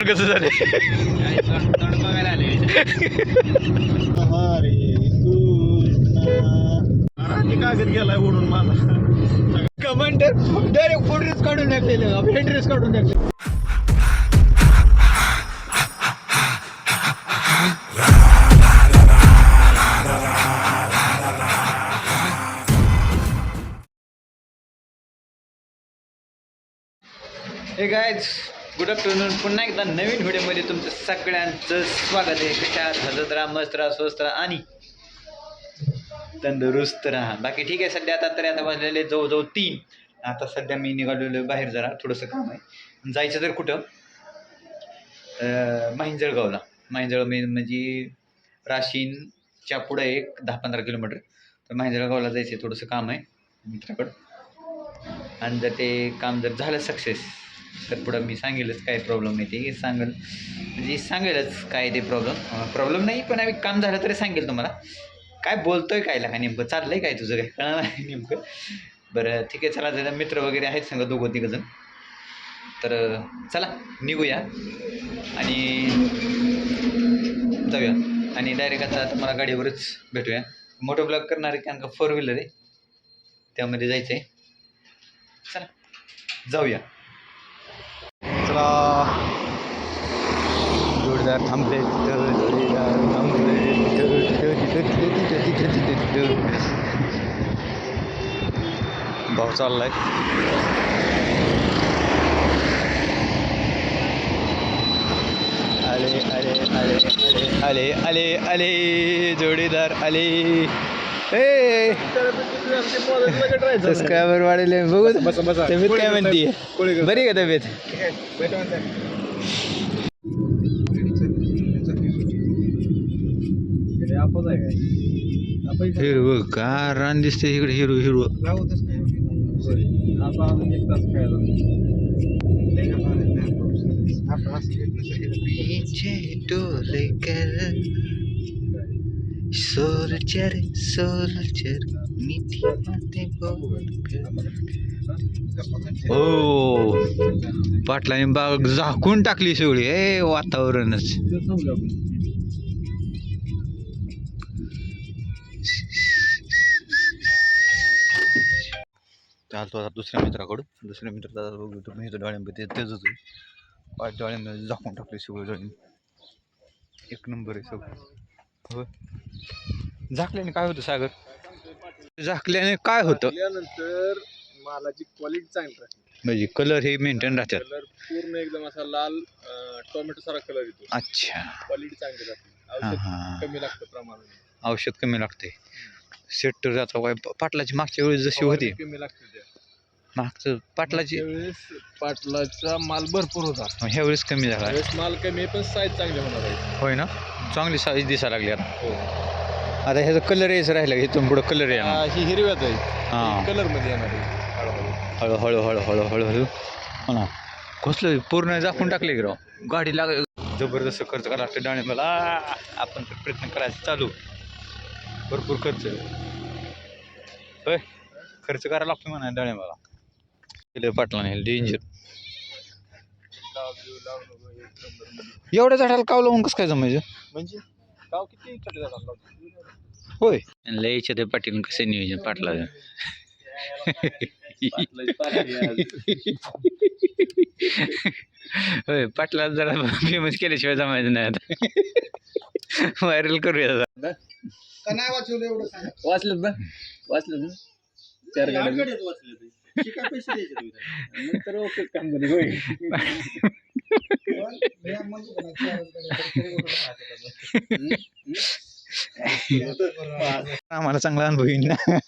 कसं झाले? बघायला आले कागद गेलाय ओढून मला कमांडर डायरेक्ट फुल ड्रेस काढून टाकलेलं आपले ड्रेस काढून टाकले हे गायज गुड आफ्टरनून पुन्हा एकदा नवीन व्हिडिओमध्ये तुमचं सगळ्यांचं स्वागत आहे. कशात हजत राहा मस्त राहा स्वस्त राहा आणि तंदुरुस्त राहा. बाकी ठीक आहे. सध्या आता तरी आता वाजलेले जवळजवळ तीन. आता सध्या मी निघालेलो बाहेर जरा. थोडंसं काम आहे. जायचं तर कुठं? माहिंजळगावला. माहिंजळ मी म्हणजे राशीनच्या पुढं एक दहा पंधरा किलोमीटर. तर माहिंजळगावला जायचं आहे थोडंसं काम आहे मित्राकडं. आणि जर ते काम जर झालं सक्सेस तर पुढं मी सांगेलच काय प्रॉब्लेम आहे? ते सांगेल. म्हणजे सांगेलच काय ते प्रॉब्लेम प्रॉब्लेम नाही पण आम्ही काम झालं तरी सांगेल तुम्हाला. काय बोलतोय काय लागा नेमकं? चाललं आहे काय तुझं काय? कळणार नाही नेमकं. बरं ठीक आहे चला जरा मित्र वगैरे आहेत सांगा दोघं तिघंजण. तर चला निघूया. आणि जाऊया. आणि डायरेक्ट आता तुम्हाला गाडीवरच भेटूया. मोठं ब्लॉग करणार आहे कारण का फोर व्हीलर आहे. त्यामध्ये जायचं आहे चला जाऊया. चला. जोडीदार थांबले जोरदार थांबले. भाऊ चाललाय. आले आले आले आले आले आले आले जोडीदार आले. ए. सबस्क्रायबर वाढले. बघू तब्येत काय म्हणते? बरी का तब्येत? हिरवं का रान दिसते इकडे हिरवं हिरवं. पीछे सोल्जर मीठी बातें बोल हो पाटलाने बाग झाकून टाकली सगळी ए वातावरणच. चालतो आता दुसऱ्या मित्राकडून. दुसऱ्या मित्र दादा बघू तो मित्र डाळिंब ते तेच होतो पाच डाळिंब झाकून टाकले सगळं डाळिंब एक नंबर आहे सगळं. झाकल्याने काय होतं सागर? झाकल्याने काय होतं? मालाची क्वालिटी चांगली राहते. म्हणजे कलर हे मेंटेन राहतात. कलर पूर्ण एकदम असा लाल टोमॅटो सारा कलर येतो. अच्छा. क्वालिटी चांगली राहते. हां औषध हां. कमी लागतं प्रमाणाने. औषध कमी लागते. सेट आता काय पाटलाची मागच्या वेळेस जशी होती. कमी लागते त्या. मागचं पाटलाची त्यावेळेस पाटलाचा माल भरपूर होता. ह्या वेळेस कमी झाला. त्यावेळेस माल कमी आहे पण साईज चांगली होणार आहे. होय ना? चांगली साईज दिसायला लागली आता. हो. आता ह्याचा कलर यायचं राहिला इथून पुढं कलर येणार. ही हिरव्यात आहे. हां. कलरमध्ये येणार हळूहळू. हळू हळू हळू हळू हळू हळू. हो ना. कसलं पूर्ण झाकून टाकले की राव? गाडी लाग जबरदस्त खर्च करायला लागते डाणे मला आपण तर प्रयत्न करायचा चालू. भरपूर खर्च. होय. खर्च करायला लागतो म्हणा डाणे मला केलं डेंजर एक number मध्ये. एवढ्या झाडाला काव लावून कसं काय जमायचं? म्हणजे गाव किती झाला होय. लयच्या ते पाटील कसे नियोजन पाटला होय पाटला जरा फेमस केल्याशिवाय जमायचं नाही आता. व्हायरल करूया. का नाही वाचवलं एवढं वाचलं ना वाचलं ना चार गाड्या वाचलं ओके काम आम्हाला चांगला अनुभव येईल ना.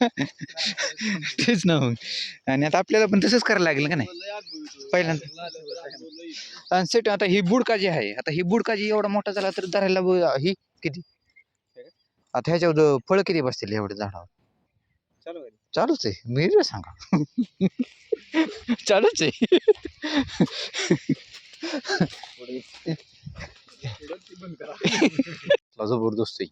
तेच ना मग. आणि आता आपल्याला पण तसंच करायला लागेल का नाही? पहिल्यांदा. आणि सेट आता ही बुडका जी आहे आता ही बुडका जी एवढा मोठा झाला तर धरायला ही किती? आता ह्याच्यावर फळं किती बसतील एवढे झाडावर. चालूच आहे. मी सांगा. चालूच आहे. जबरदस्त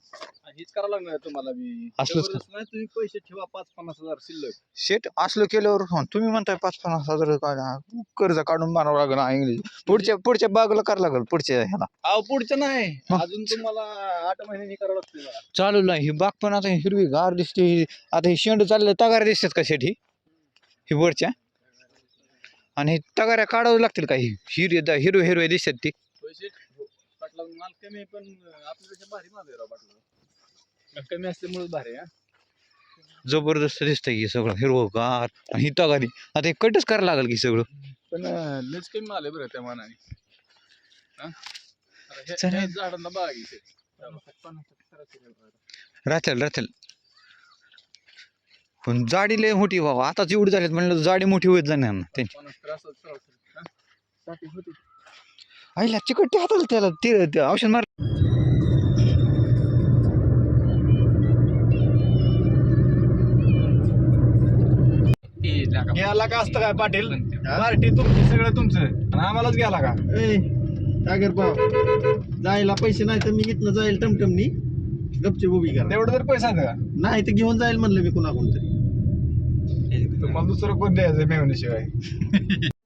हीच करावं लागणार तुम्हाला बी. असलंच का? जबरदस्त नाही तुम्ही पैसे ठेवा पाच पन्नास हजार शिल्लक. शेट असलं केल्यावर हं, तुम्ही म्हणताय पाच पन्नास हजार काय कर्ज काढून बांधावं लागेल हा, इंग्लिश पुढच्या पुढच्या बागला करावं लागेल पुढच्या ह्याला. अहो पुढचं नाही. मग? अजून तुम्हाला आठ महिन्यांनी करावं लागतं बघा. चालू नाही. ही बाग पण आता हिरवी गार दिसते. आता ही शेंड चालले तगार दिसतात का शेट ही ही वरच्या? आणि तगाऱ्या काढावं लागतील का ही हिरवे हिरवे हिरवे दिसतात ती. माल कमी आहे, पण आपल्यापेक्षा भारी माल आहे राव पाटला माल कमी असल्यामुळे भारी हा? जबरदस्त दिसतंय की सगळं. हिरवं गार आणि ही तगारी. आता हे कटच करायला लागेल की सगळं. पण लयच कमी माल आहे बरं त्या मानाने. झाडांना बाग राहतील राहतील. पण जाडी लय मोठी बाबा आताच एवढी झालीत म्हणलं जाडी मोठी होत जाणार ना ते पन्नास तर असंच सरळ सरळ? साठी होती. आईला चिकट हाताला त्याला. ते औषध मार. घ्यायला का असतं काय पाटील? पार्टी तुमची सगळं तुमचं. आणि आम्हालाच घ्यायला का? सागर भाऊ जायला पैसे नाही तर मी इथनं जाईल टमटमनी. गपची उभी करा. तेवढं तर पैसा का? नाही तर घेऊन जाईल म्हणलं मी कुणाकडून तरी तुम्हाला दुसरं कोण द्यायचं मेवण्याशिवाय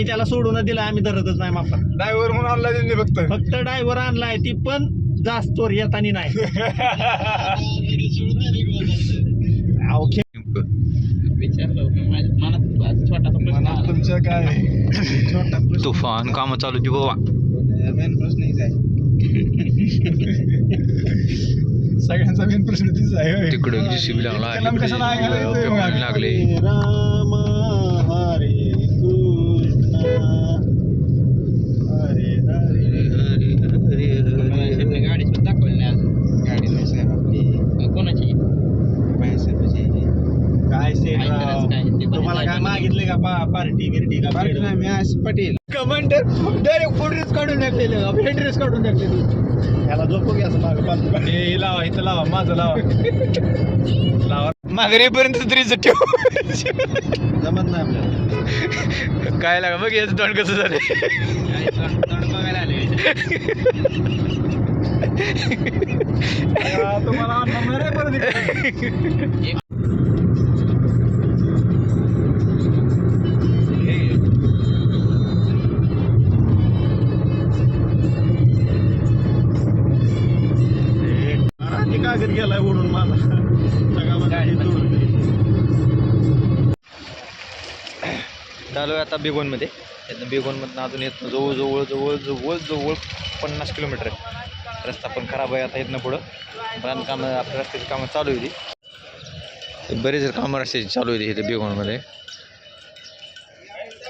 आम्ही त्याला सोडून दिला आम्ही धरतच नाही मापा ड्रायव्हर म्हणून आणला त्यांनी फक्त. फक्त ड्रायव्हर आणलाय ती पण जास्त चोर येतानी नाही. मनात. तुमच्या काय छोटा प्रश्न. तुफान काम चालू जी बाबा. मेन प्रश्न हीच आहे. सगळ्यांचा मेन प्रश्न तीच आहे होय. तिकडे जीसीबी लागला इकडे लागले. राम हरे कृष्ण हरे हरे शेवटी गाडी सुद्धा दाखवली नाही अजून गाडी नाही साहेब आपली. कोणाची बाहेर साहेबाची. काय सेठ काय करायचं राव? काय? ते पण तुम्हाला काय मागितले का पा पार्टी बिर्टी का पार्टी नाही, मी आज Patil. Commander direct full dress काढून टाकलेले हेड ड्रेस काढून टाकलेले. ह्याला झोपू घ्या असं मागं पाच हे लावा इथं लावा माझं लावा. लावा. माघारीपर्यंत तरी ठेव. जमत नाही आपल्याला. काय लागा बघ याचं तोंड कसं झालं आ, तुम्हाला आणणार नाही कागद गेलाय ओढून मला माझा. चालू आहे आता बेगोनमध्ये. त्यातनं बेगोनमधनं अजून येत जवळ जवळ जवळ जवळ जवळ पन्नास किलोमीटर आहे. रस्ता पण खराब आहे आता इथनं पुढं. बांधकामं आपल्या रस्त्याची कामं चालू आहे ती बरेच कामं रस्त्याची चालू आहे इथे बेगोनमध्ये.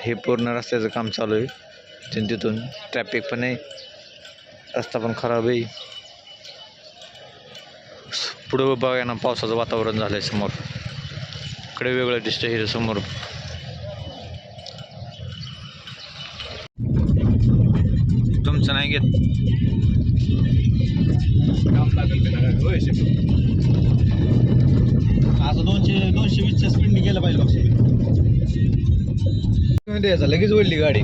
हे पूर्ण रस्त्याचं काम चालू आहे. तिथून तिथून ट्रॅफिक पण आहे. रस्ता पण खराब आहे. पुढं बघा ना पावसाचं वातावरण झालं आहे समोर. इकडे वेगळं दिसतं हे समोर. तुमचं नाही घेत. असं दोनशे दोनशे वीसच्या स्पीडने गेलं पाहिजे बघ. द्यायचा लगेच वळली गाडी.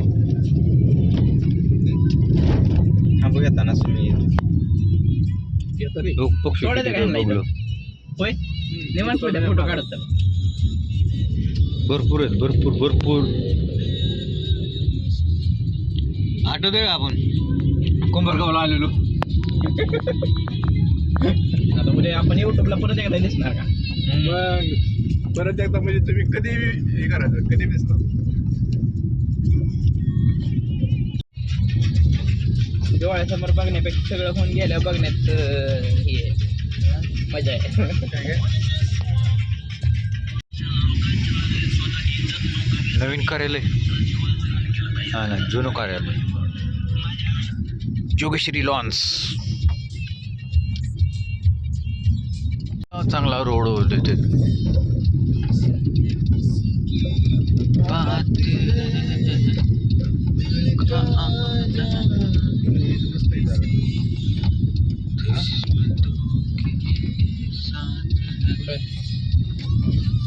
थांबू घेताना तुम्ही. फोटो काढत. भरपूर आहेत भरपूर भरपूर. आठवतोय का आपण? कुंभरगावला आलेलो. आता उद्या आपण युट्यूबला परत एकदा दिसणार का? मग परत एकदा म्हणजे तुम्ही कधी हे करायचं? कधी दिसणार? डोळ्यासमोर बघण्यापेक्षा सगळं होऊन गेलं बघण्यात हे मजा आहे. नवीन कार्यालय. हा ना जुनं कार्यालय. जोगेश्वरी लॉन्स. चांगला रोड होते ते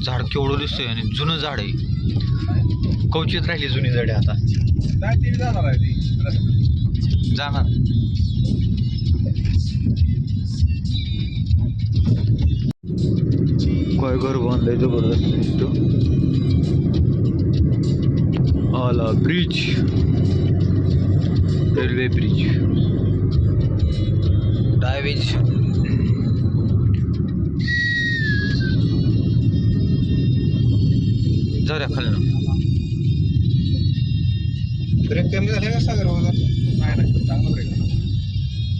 झाड केवढं दिसतंय आणि जुनं झाड आहे. कवचित राहिली जुनी झाडे आता. काय ती जाणार आहे ती. जाणार. काय घर बांधलंय जबरदस्त दिसतो. आला ब्रिज रेल्वे ब्रिज डायवेज जाऊ द्या खालनं. ब्रेक कमी झाले का सागर नाही चांगलं ब्रेक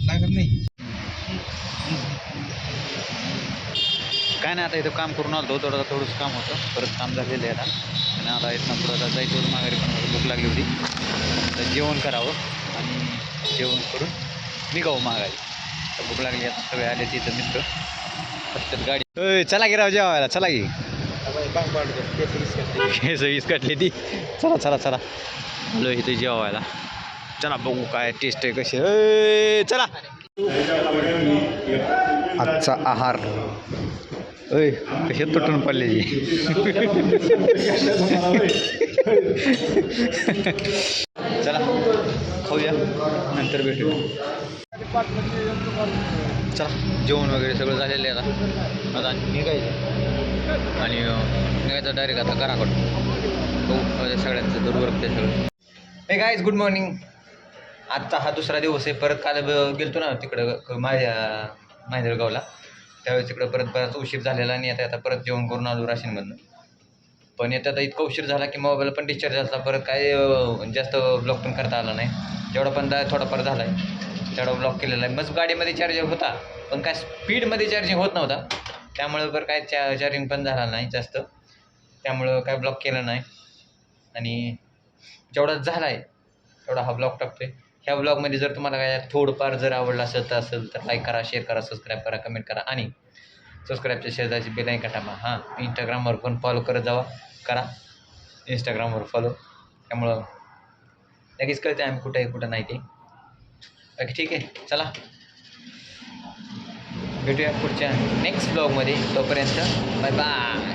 लागत नाही काय नाही आता इथं काम करून आलो. थोडं थोडंसं काम होतं. परत काम झालेलं आहे आता. आणि आता इथनं पुढं आता जायचं होतं माघारी पण मला भूक लागली होती. तर जेवण करावं आणि जेवण करून निघावं माघारी. तर भूक लागली आता सगळे आले तिथं मित्र. फक्त गाडी. चला की राव जेवायला. चला की. केस वीस कटली ती. चला चला चला. आलो इथे जेवायला. चला बघू काय टेस्ट आहे कशी. चला. आजचा आहार. अय कशी तुटून पडलेली चला खाऊया. नंतर भेटू चला जेवण वगैरे सगळं झालेलं आहे आता. आता निघायचं. आणि न्यायचं डायरेक्ट आता घराकडं. बघू सगळ्यांचं दुर्वर्ग ते सगळं. हे गायज गुड मॉर्निंग आत्ता हा दुसरा दिवस आहे. परत काल गेलतो ना तिकडं क- माझ्या माहिदळगावला त्यावेळेस तिकडं परत बराच उशीर झालेला आणि आता आता परत जेवण करून आलो राशीनमधनं. पण येतात इतका उशीर झाला की मोबाईल पण डिस्चार्ज झाला परत काय जास्त ब्लॉक पण करता आला नाही. जेवढा पण थोडाफार झाला आहे तेवढा ब्लॉक केलेला आहे. मग गाडीमध्ये चार्जिंग होता. पण काय स्पीडमध्ये चार्जिंग होत नव्हता. त्यामुळं बरं काय चा चार्जिंग पण झाला नाही जास्त. त्यामुळं काय ब्लॉक केलं नाही. आणि जेवढा झाला आहे तेवढा हा ब्लॉग आहे ह्या ब्लॉगमध्ये जर तुम्हाला काय थोडंफार जर आवडलं असेल तर असेल तर लाईक करा शेअर करा सबस्क्राईब करा कमेंट करा आणि सबस्क्राईबच्या शेजारची बेल ऐका टामा हां इंस्टाग्रामवर पण फॉलो करत जावा करा. इंस्टाग्रामवर फॉलो त्यामुळं लगेच कळते आम्ही कुठं आहे कुठं नाही ते. बाकी ठीक आहे. चला. भेटूया पुढच्या नेक्स्ट ब्लॉगमध्ये तोपर्यंत बाय बाय